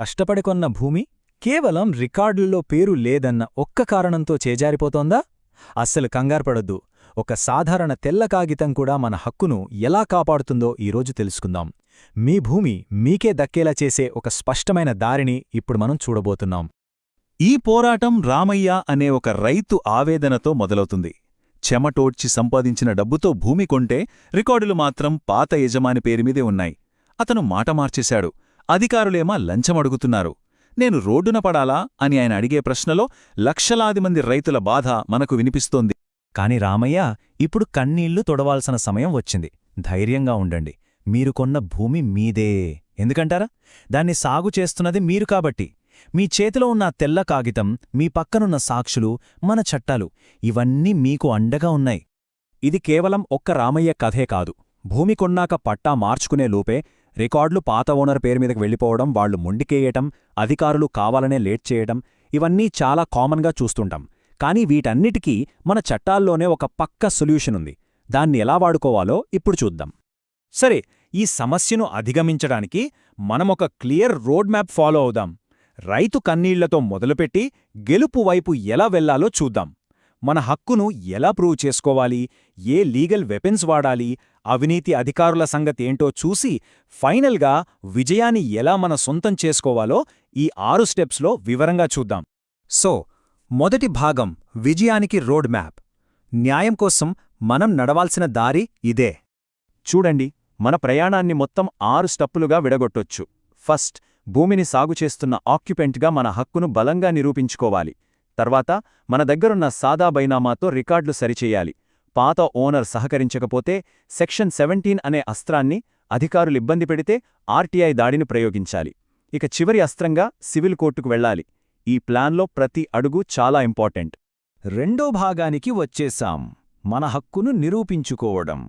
కష్టపడికొన్న భూమి కేవలం రికార్డుల్లో పేరు లేదన్న ఒక్క కారణంతో చేజారిపోతోందా? అస్సలు కంగారుపడొద్దు ఒక సాధారణ తెల్ల కాగితం కూడా మన హక్కును ఎలా కాపాడుతుందో ఈరోజు తెలుసుకుందాం. మీ భూమి మీకే దక్కేలా చేసే ఒక స్పష్టమైన దారిని ఇప్పుడు మనం చూడబోతున్నాం. ఈ పోరాటం రామయ్య అనే ఒక రైతు ఆవేదనతో మొదలవుతుంది. చెమటోడ్చి సంపాదించిన డబ్బుతో భూమి కొంటే రికార్డులు మాత్రం పాత యజమాని పేరుమీదే ఉన్నాయి. అతను మాట మార్చేశాడు. అధికారులేమా లంచమడుగుతున్నారు. నేను రోడ్డున పడాలా? అని ఆయన అడిగే ప్రశ్నలో లక్షలాది మంది రైతుల బాధ మనకు వినిపిస్తోంది. కాని రామయ్య ఇప్పుడు కన్నీళ్ళు తొడవాల్సిన సమయం వచ్చింది. ధైర్యంగా ఉండండి. మీరు కొన్న భూమి మీదే. ఎందుకంటారా? దాన్ని సాగు చేస్తున్నది మీరు కాబట్టి. మీ చేతిలో ఉన్న తెల్ల కాగితం మీ పక్కనున్న సాక్షులు మన చట్టాలు ఇవన్నీ మీకు అండగా ఉన్నాయి. ఇది కేవలం ఒక్క రామయ్య కథే కాదు. భూమి కొన్నాక పట్టా మార్చుకునే లోపే రికార్డులు పాత ఓనర్ పేరు మీదకి వెళ్ళిపోవడం వాళ్ళు మొండికేయటం అధికారులు కావాలనే లేట్ చేయటం ఇవన్నీ చాలా కామన్గా చూస్తుంటాం. కానీ వీటన్నిటికీ మన చట్టాల్లోనే ఒక పక్క సొల్యూషన్ ఉంది. దాన్ని ఎలా వాడుకోవాలో ఇప్పుడు చూద్దాం. సరే ఈ సమస్యను అధిగమించడానికి మనమొక క్లియర్ రోడ్ మ్యాప్ ఫాలో అవుదాం. రైతు కన్నీళ్ళతో మొదలుపెట్టి గెలుపు వైపు ఎలా వెళ్ళాలో చూద్దాం. మన హక్కును ఎలా ప్రూవ్ చేసుకోవాలి? ఏ లీగల్ వెపెన్స్ వాడాలి? అవినీతి అధికారుల సంగతి ఏంటో చూసి ఫైనల్గా విజయాన్ని ఎలా మన సొంతం చేసుకోవాలో ఈ ఆరు స్టెప్స్లో వివరంగా చూద్దాం. సో మొదటి భాగం విజయానికి రోడ్ మ్యాప్. న్యాయం కోసం మనం నడవాల్సిన దారి ఇదే. చూడండి మన ప్రయాణాన్ని మొత్తం ఆరు స్టెప్పులుగా విడగొట్టొచ్చు. ఫస్ట్ భూమిని సాగు చేస్తున్న ఆక్యుపెంట్గా మన హక్కును బలంగా నిరూపించుకోవాలి. తర్వాత మన దగ్గరున్న సాదా బైనామాతో రికార్డులు సరిచేయాలి. పాత ఓనర్ సహకరించకపోతే సెక్షన్ సెవెంటీన్ అనే అస్త్రాన్ని అధికారులు ఇబ్బంది పెడితే ఆర్టీఐ దాడిని ప్రయోగించాలి. ఇక చివరి అస్త్రంగా సివిల్ కోర్టుకు వెళ్ళాలి. ఈ ప్లాన్లో ప్రతి అడుగు చాలా ఇంపార్టెంట్. రెండో భాగానికి వచ్చేశాం. మన హక్కును నిరూపించుకోవడం.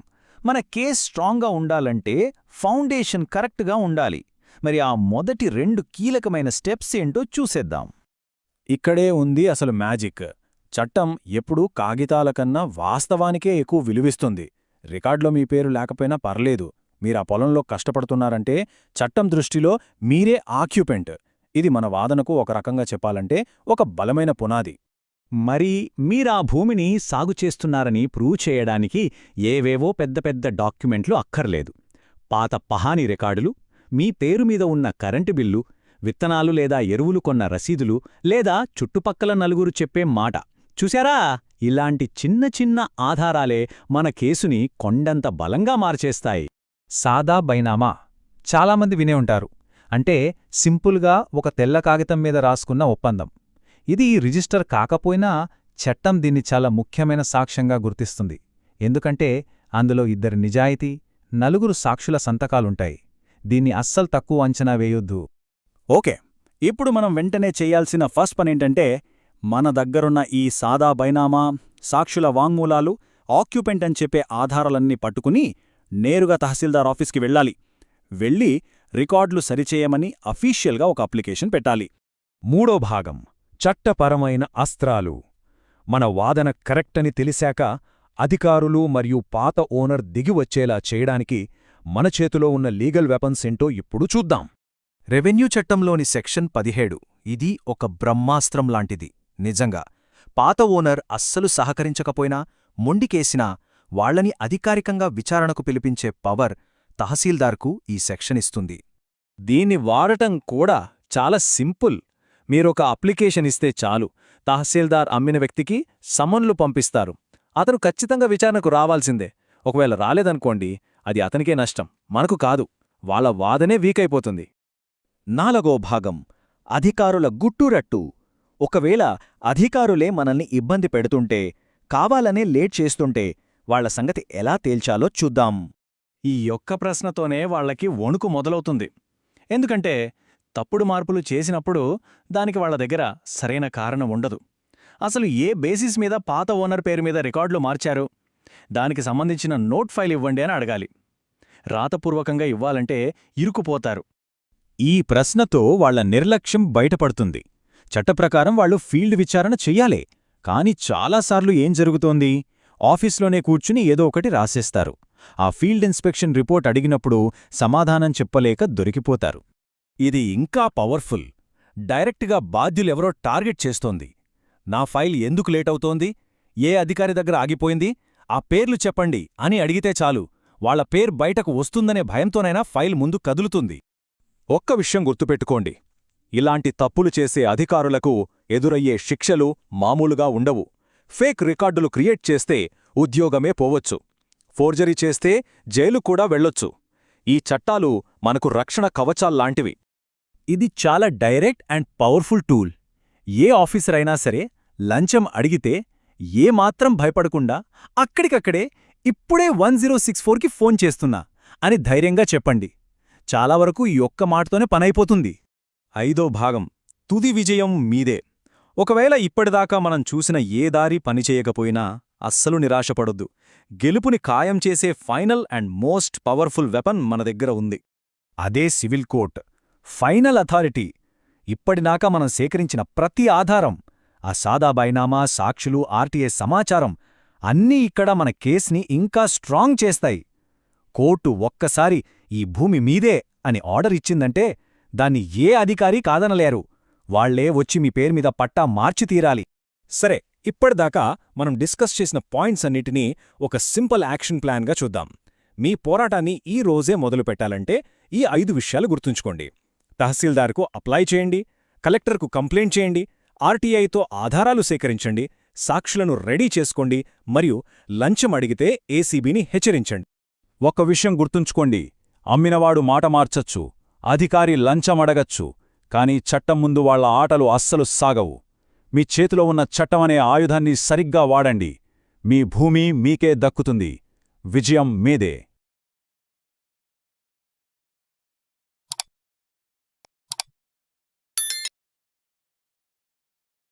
మన కేస్ స్ట్రాంగ్గా ఉండాలంటే ఫౌండేషన్ కరెక్ట్గా ఉండాలి. మరి ఆ మొదటి రెండు కీలకమైన స్టెప్స్ ఏంటో చూసేద్దాం. ఇక్కడే ఉంది అసలు మ్యాజిక్. చట్టం ఎప్పుడూ కాగితాల కన్నా వాస్తవానికే ఎక్కువ విలువిస్తుంది. రికార్డులో మీ పేరు లేకపోయినా పర్లేదు. మీరా పొలంలో కష్టపడుతున్నారంటే చట్టం దృష్టిలో మీరే ఆక్యుపెంట్. ఇది మన వాదనకు ఒక రకంగా చెప్పాలంటే ఒక బలమైన పునాది. మరి మీరా భూమిని సాగు చేస్తున్నారని ప్రూవ్ చేయడానికి ఏవేవో పెద్ద పెద్ద డాక్యుమెంట్లు అక్కర్లేదు. పాత పహాని రికార్డులు మీ పేరు మీద ఉన్న కరెంటు బిల్లు విత్తనాలు లేదా ఎరువులు కొన్న రసీదులు లేదా చుట్టుపక్కల నలుగురు చెప్పే మాట. చూశారా? ఇలాంటి చిన్న చిన్న ఆధారాలే మన కేసుని కొండంత బలంగా మార్చేస్తాయి. సాదా బైనామా. చాలామంది వినే ఉంటారు. అంటే సింపుల్గా ఒక తెల్ల కాగితం మీద రాసుకున్న ఒప్పందం. ఇది రిజిస్టర్ కాకపోయినా చట్టం దీన్ని చాలా ముఖ్యమైన సాక్ష్యంగా గుర్తిస్తుంది. ఎందుకంటే అందులో ఇద్దరి నిజాయితీ నలుగురు సాక్షుల సంతకాలుంటాయి. దీన్ని అస్సలు తక్కువ అంచనా వేయొద్దు. ఓకే. ఇప్పుడు మనం వెంటనే చెయ్యాల్సిన ఫస్ట్ పనేంటంటే మన దగ్గరున్న ఈ సాదా బైనామా సాక్షుల వాంగ్మూలాలు ఆక్యుపెంట్ అని చెప్పే ఆధారాలన్నీ పట్టుకుని నేరుగా తహసీల్దార్ ఆఫీస్కి వెళ్ళాలి. వెళ్ళి రికార్డులు సరిచేయమని అఫీషియల్గా ఒక అప్లికేషన్ పెట్టాలి. మూడో భాగం. చట్టపరమైన అస్త్రాలు. మన వాదన కరెక్టని తెలిసాక అధికారులు మరియు పాత ఓనర్ దిగివచ్చేలా చేయడానికి మన చేతిలో ఉన్న లీగల్ వెపన్స్ ఏంటో ఇప్పుడు చూద్దాం. రెవెన్యూ చట్టంలోని సెక్షన్ పదిహేడు. ఇది ఒక బ్రహ్మాస్త్రం లాంటిది. నిజంగా పాత ఓనర్ అస్సలు సహకరించకపోయినా మొండికేసినా వాళ్ళని అధికారికంగా విచారణకు పిలిపించే పవర్ తహసీల్దార్కు ఈ సెక్షన్ ఇస్తుంది. దీన్ని వాడటం కూడా చాలా సింపుల్. మీరొక అప్లికేషన్ ఇస్తే చాలు. తహసీల్దార్ అమ్మిన వ్యక్తికి సమన్లు పంపిస్తారు. అతను ఖచ్చితంగా విచారణకు రావాల్సిందే. ఒకవేళ రాలేదనుకోండి అది అతనికే నష్టం. మనకు కాదు. వాళ్ళ వాదనే వీకైపోతుంది నాలుగో భాగం. అధికారుల గుట్టురట్టు. ఒకవేళ అధికారులే మనల్ని ఇబ్బంది పెడుతుంటే కావాలనే లేట్ చేస్తుంటే వాళ్ళ సంగతి ఎలా తేల్చాలో చూద్దాం. ఈ యొక్క ప్రశ్నతోనే వాళ్ళకి వణుకు మొదలవుతుంది. ఎందుకంటే తప్పుడు మార్పులు చేసినప్పుడు దానికి వాళ్ళ దగ్గర సరైన కారణం ఉండదు. అసలు ఏ బేసిస్ మీద పాత ఓనర్ పేరు మీద రికార్డులు మార్చారు? దానికి సంబంధించిన నోట్ ఫైల్ ఇవ్వండి అని అడగాలి. రాతపూర్వకంగా ఇవ్వాలంటే ఇరుకుపోతారు. ఈ ప్రశ్నతో వాళ్ళ నిర్లక్ష్యం బయటపడుతుంది. చట్టప్రకారం వాళ్ళు ఫీల్డ్ విచారణ చెయ్యాలే. కాని చాలాసార్లు ఏం జరుగుతోంది? ఆఫీస్లోనే కూర్చుని ఏదో ఒకటి రాసేస్తారు. ఆ ఫీల్డ్ ఇన్స్పెక్షన్ రిపోర్ట్ అడిగినప్పుడు సమాధానం చెప్పలేక దొరికిపోతారు. ఇది ఇంకా పవర్ఫుల్. డైరెక్ట్గా బాధ్యులెవరో టార్గెట్ చేస్తోంది. నా ఫైల్ ఎందుకు లేటవుతోంది ఏ అధికారి దగ్గర ఆగిపోయింది? ఆ పేర్లు చెప్పండి అని అడిగితే చాలు. వాళ్ళ పేరు బయటకు వస్తుందనే భయంతోనైనా ఫైల్ ముందు కదులుతుంది. ఒక్క విషయం గుర్తుపెట్టుకోండి. ఇలాంటి తప్పులు చేసే అధికారులకు ఎదురయ్యే శిక్షలు మామూలుగా ఉండవు. ఫేక్ రికార్డులు క్రియేట్ చేస్తే ఉద్యోగమే పోవచ్చు. ఫోర్జరీ చేస్తే జైలు కూడా వెళ్ళొచ్చు. ఈ చట్టాలు మనకు రక్షణ కవచాల్లాంటివి ఇది చాలా డైరెక్ట్ అండ్ పవర్ఫుల్ టూల్. ఏ ఆఫీసర్ అయినా సరే లంచం అడిగితే ఏమాత్రం భయపడకుండా అక్కడికక్కడే ఇప్పుడే వన్ జీరో సిక్స్ ఫోర్కి ఫోన్ చేస్తున్నా అని ధైర్యంగా చెప్పండి. చాలా వరకు ఈ ఒక్క మాటతోనే పనైపోతుంది. ఐదో భాగం తుది విజయం మీదే. ఒకవేళ ఇప్పటిదాకా మనం చూసిన ఏ దారి పనిచేయకపోయినా అస్సలు నిరాశపడొద్దు. గెలుపుని ఖాయం చేసే final and most powerful weapon మన దగ్గర ఉంది. అదే సివిల్ కోర్ట్. Final authority. ఇప్పటిదాకా మనం సేకరించిన ప్రతి ఆధారం ఆ సాదా బైనామా సాక్షులు ఆర్టీఏ సమాచారం అన్నీ ఇక్కడ మన కేస్ని ఇంకా స్ట్రాంగ్ చేస్తాయి. కోర్టు ఒక్కసారి ఈ భూమి మీదే అని ఆర్డర్ ఇచ్చిందంటే దాన్ని ఏ అధికారి కాదనలేరు. వాళ్ళే వచ్చి మీ పేరు మీద పట్టా మార్చి తీరాలి. సరే ఇప్పటిదాకా మనం డిస్కస్ చేసిన పాయింట్స్ అన్నిటినీ ఒక సింపుల్ యాక్షన్ ప్లాన్గా చూద్దాం. మీ పోరాటాన్ని ఈ రోజే మొదలుపెట్టాలంటే ఈ ఐదు విషయాలు గుర్తుంచుకోండి. తహసీల్దార్కు అప్లై చేయండి కలెక్టర్కు కంప్లైంట్ చేయండి ఆర్టీఐతో ఆధారాలు సేకరించండి సాక్షులను రెడీ చేసుకోండి మరియు లంచం అడిగితే ఏసీబీని హెచ్చరించండి. ఒక్క విషయం గుర్తుంచుకోండి అమ్మినవాడు మాట మార్చచ్చు. అధికారి లంచమడగచ్చు కాని చట్టం ముందు వాళ్ళ ఆటలు అస్సలు సాగవు. మీ చేతిలో ఉన్న చట్టమనే ఆయుధాన్ని సరిగ్గా వాడండి. మీ భూమి మీకే దక్కుతుంది. విజయం మీదే.